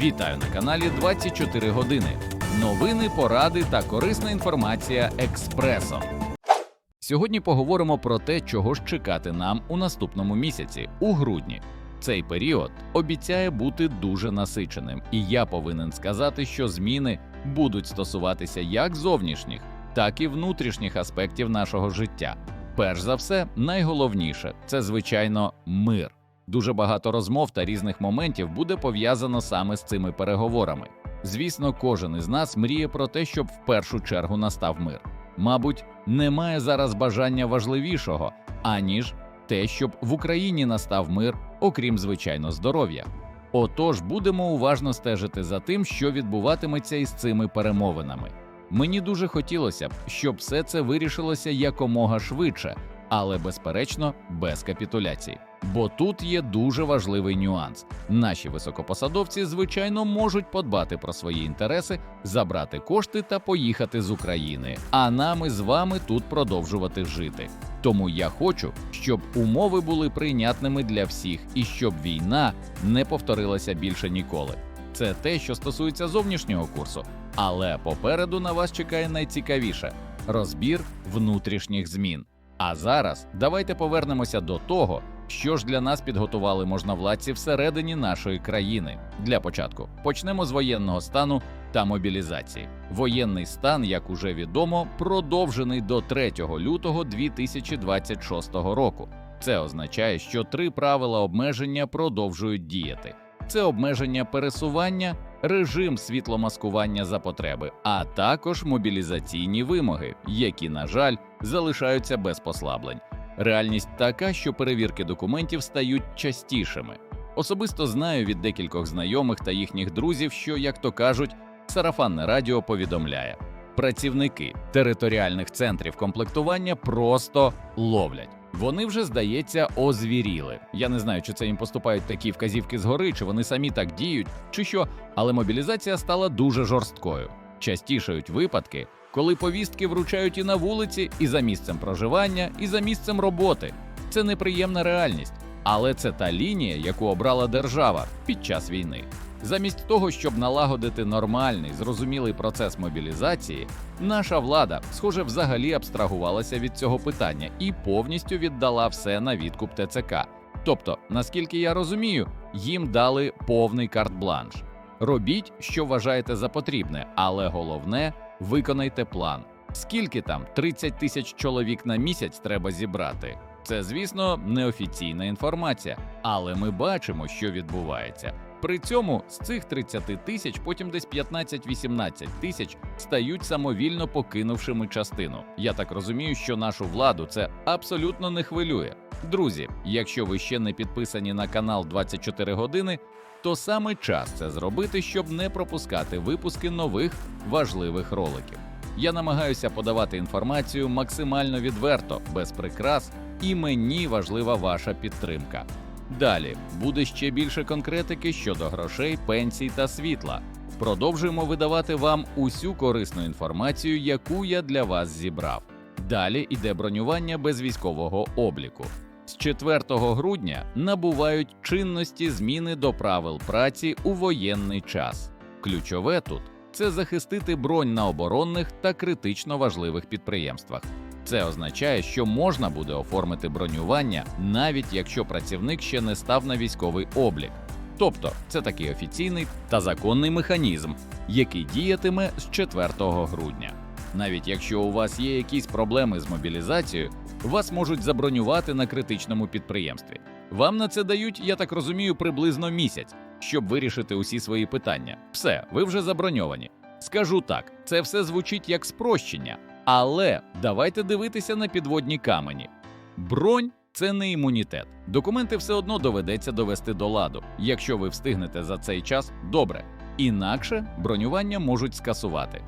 Вітаю на каналі 24 години. Новини, поради та корисна інформація експресом. Сьогодні поговоримо про те, чого ж чекати нам у наступному місяці, у грудні. Цей період обіцяє бути дуже насиченим, і я повинен сказати, що зміни будуть стосуватися як зовнішніх, так і внутрішніх аспектів нашого життя. Перш за все, найголовніше це звичайно мир. Дуже багато розмов та різних моментів буде пов'язано саме з цими переговорами. Звісно, кожен із нас мріє про те, щоб в першу чергу настав мир. Мабуть, немає зараз бажання важливішого, аніж те, щоб в Україні настав мир, окрім звичайно здоров'я. Отож, будемо уважно стежити за тим, що відбуватиметься із цими перемовинами. Мені дуже хотілося б, щоб все це вирішилося якомога швидше, але безперечно без капітуляції. Бо тут є дуже важливий нюанс. Наші високопосадовці, звичайно, можуть подбати про свої інтереси, забрати кошти та поїхати з України, а нами з вами тут продовжувати жити. Тому я хочу, щоб умови були прийнятними для всіх і щоб війна не повторилася більше ніколи. Це те, що стосується зовнішнього курсу, але попереду на вас чекає найцікавіше розбір внутрішніх змін. А зараз давайте повернемося до того, що ж для нас підготували можновладці всередині нашої країни. Для початку почнемо з воєнного стану та мобілізації. Воєнний стан, як уже відомо, продовжений до 3 лютого 2026 року. Це означає, що три правила обмеження продовжують діяти: це обмеження пересування, режим світломаскування за потреби, а також мобілізаційні вимоги, які, на жаль, залишаються без послаблень. Реальність така, що перевірки документів стають частішими. Особисто знаю від декількох знайомих та їхніх друзів, що, як то кажуть, сарафанне радіо повідомляє. Працівники територіальних центрів комплектування просто ловлять. Вони вже, здається, озвіріли. Я не знаю, чи це їм поступають такі вказівки згори, чи вони самі так діють, чи що, але мобілізація стала дуже жорсткою. Частішають випадки, коли повістки вручають і на вулиці, і за місцем проживання, і за місцем роботи. Це неприємна реальність, але це та лінія, яку обрала держава під час війни. Замість того, щоб налагодити нормальний, зрозумілий процес мобілізації, наша влада, схоже, взагалі абстрагувалася від цього питання і повністю віддала все на відкуп ТЦК. Тобто, наскільки я розумію, їм дали повний карт-бланш. Робіть, що вважаєте за потрібне, але головне виконайте план. Скільки там 30 тисяч чоловік на місяць треба зібрати? Це, звісно, неофіційна інформація, але ми бачимо, що відбувається. При цьому з цих 30 тисяч потім десь 15-18 тисяч стають самовільно покинувшими частину. Я так розумію, що нашу владу це абсолютно не хвилює. Друзі, якщо ви ще не підписані на канал 24 години, то саме час це зробити, щоб не пропускати випуски нових важливих роликів. Я намагаюся подавати інформацію максимально відверто, без прикрас, і мені важлива ваша підтримка. Далі буде ще більше конкретики щодо грошей, пенсій та світла. Продовжуємо видавати вам усю корисну інформацію, яку я для вас зібрав. Далі йде бронювання без військового обліку. З 4 грудня набувають чинності зміни до правил праці у воєнний час. Ключове тут це захистити бронь на оборонних та критично важливих підприємствах. Це означає, що можна буде оформити бронювання, навіть якщо працівник ще не став на військовий облік. Тобто, це такий офіційний та законний механізм, який діятиме з 4 грудня. Навіть якщо у вас є якісь проблеми з мобілізацією, вас можуть забронювати на критичному підприємстві. Вам на це дають, я так розумію, приблизно місяць, щоб вирішити усі свої питання. Все, ви вже заброньовані. Скажу так, це все звучить як спрощення, але давайте дивитися на підводні камені. Бронь це не імунітет. Документи все одно доведеться довести до ладу. Якщо ви встигнете за цей час, добре. Інакше бронювання можуть скасувати.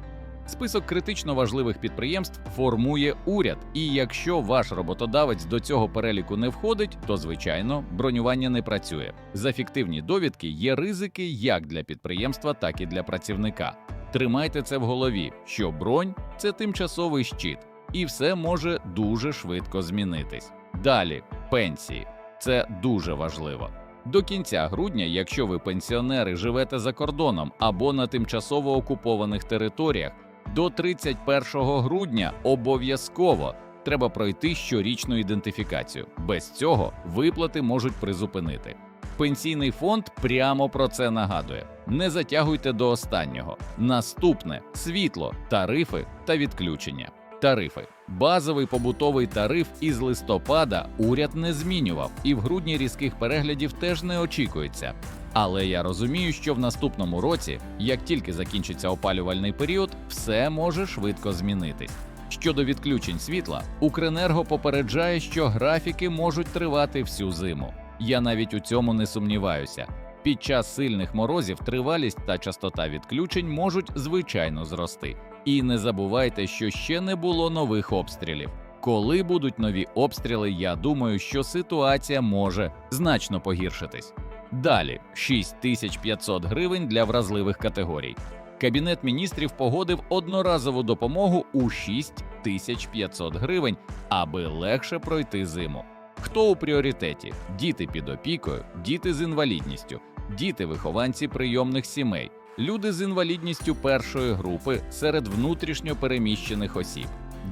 Список критично важливих підприємств формує уряд, і якщо ваш роботодавець до цього переліку не входить, то звичайно бронювання не працює. За фіктивні довідки є ризики як для підприємства, так і для працівника. Тримайте це в голові, що бронь це тимчасовий щит, і все може дуже швидко змінитись. Далі пенсії це дуже важливо. До кінця грудня, якщо ви пенсіонери живете за кордоном або на тимчасово окупованих територіях, до 31 грудня обов'язково треба пройти щорічну ідентифікацію. Без цього виплати можуть призупинити. Пенсійний фонд прямо про це нагадує: не затягуйте до останнього. Наступне світло, тарифи та відключення. Тарифи. Базовий побутовий тариф із листопада уряд не змінював, і в грудні різких переглядів теж не очікується. Але я розумію, що в наступному році, як тільки закінчиться опалювальний період, все може швидко змінитись. Щодо відключень світла, Укренерго попереджає, що графіки можуть тривати всю зиму. Я навіть у цьому не сумніваюся. Під час сильних морозів тривалість та частота відключень можуть звичайно зрости. І не забувайте, що ще не було нових обстрілів. Коли будуть нові обстріли, я думаю, що ситуація може значно погіршитись. Далі 6500 гривень для вразливих категорій. Кабінет міністрів погодив одноразову допомогу у 6500 гривень, аби легше пройти зиму. Хто у пріоритеті? Діти під опікою, діти з інвалідністю, діти вихованці прийомних сімей, люди з інвалідністю першої групи серед внутрішньо переміщених осіб,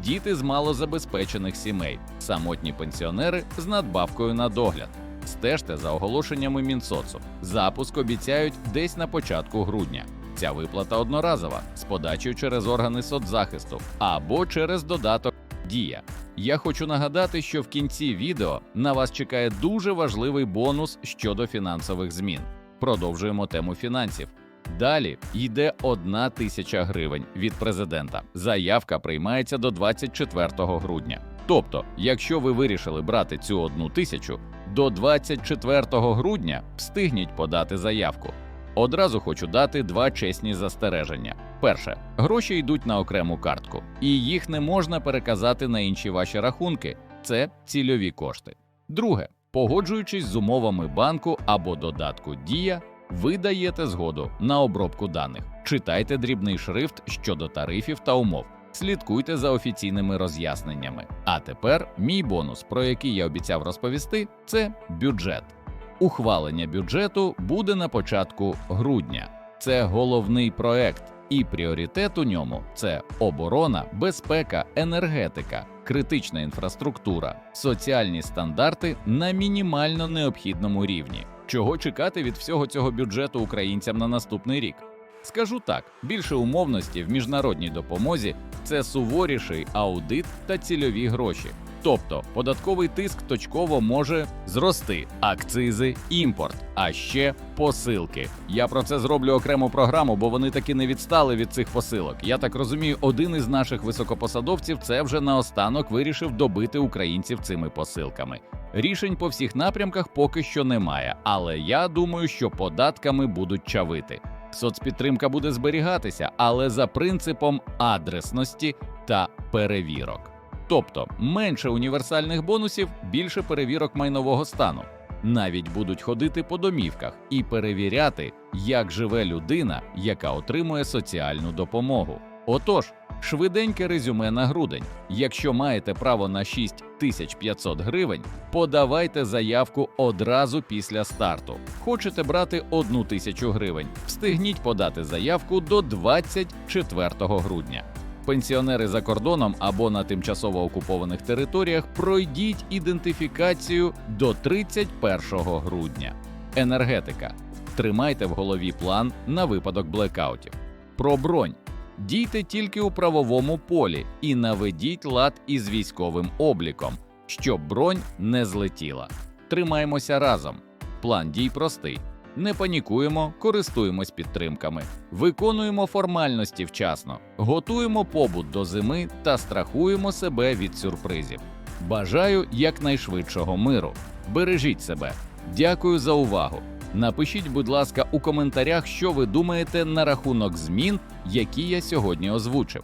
діти з малозабезпечених сімей, самотні пенсіонери з надбавкою на догляд. Стежте за оголошеннями Мінсоцу. Запуск обіцяють десь на початку грудня. Ця виплата одноразова з подачею через органи соцзахисту або через додаток Дія. Я хочу нагадати, що в кінці відео на вас чекає дуже важливий бонус щодо фінансових змін. Продовжуємо тему фінансів. Далі йде одна тисяча гривень від президента. Заявка приймається до 24 грудня. Тобто, якщо ви вирішили брати цю одну тисячу, до 24 грудня встигніть подати заявку. Одразу хочу дати два чесні застереження. Перше, гроші йдуть на окрему картку, і їх не можна переказати на інші ваші рахунки. Це цільові кошти. Друге, погоджуючись з умовами банку або додатку Дія, ви даєте згоду на обробку даних. Читайте дрібний шрифт щодо тарифів та умов. Слідкуйте за офіційними роз'ясненнями. А тепер мій бонус, про який я обіцяв розповісти, це бюджет. Ухвалення бюджету буде на початку грудня. Це головний проект, і пріоритет у ньому це оборона, безпека, енергетика, критична інфраструктура, соціальні стандарти на мінімально необхідному рівні. Чого чекати від всього цього бюджету українцям на наступний рік? Скажу так: більше умовності в міжнародній допомозі це суворіший аудит та цільові гроші. Тобто податковий тиск точково може зрости, акцизи, імпорт, а ще посилки. Я про це зроблю окрему програму, бо вони таки не відстали від цих посилок. Я так розумію, один із наших високопосадовців це вже наостанок вирішив добити українців цими посилками. Рішень по всіх напрямках поки що немає, але я думаю, що податками будуть чавити. Соцпідтримка буде зберігатися, але за принципом адресності та перевірок. Тобто менше універсальних бонусів, більше перевірок майнового стану. Навіть будуть ходити по домівках і перевіряти, як живе людина, яка отримує соціальну допомогу. Отож, швиденьке резюме на грудень. Якщо маєте право на 6500 гривень, подавайте заявку одразу після старту. Хочете брати 1 тисячу гривень, встигніть подати заявку до 24 грудня. Пенсіонери за кордоном або на тимчасово окупованих територіях пройдіть ідентифікацію до 31 грудня. Енергетика. Тримайте в голові план на випадок блекаутів. Про бронь. Дійте тільки у правовому полі і наведіть лад із військовим обліком, щоб бронь не злетіла. Тримаємося разом. План дій простий. Не панікуємо, користуємось підтримками, виконуємо формальності вчасно, готуємо побут до зими та страхуємо себе від сюрпризів. Бажаю якнайшвидшого миру. Бережіть себе. Дякую за увагу. Напишіть, будь ласка, у коментарях, що ви думаєте на рахунок змін, які я сьогодні озвучив.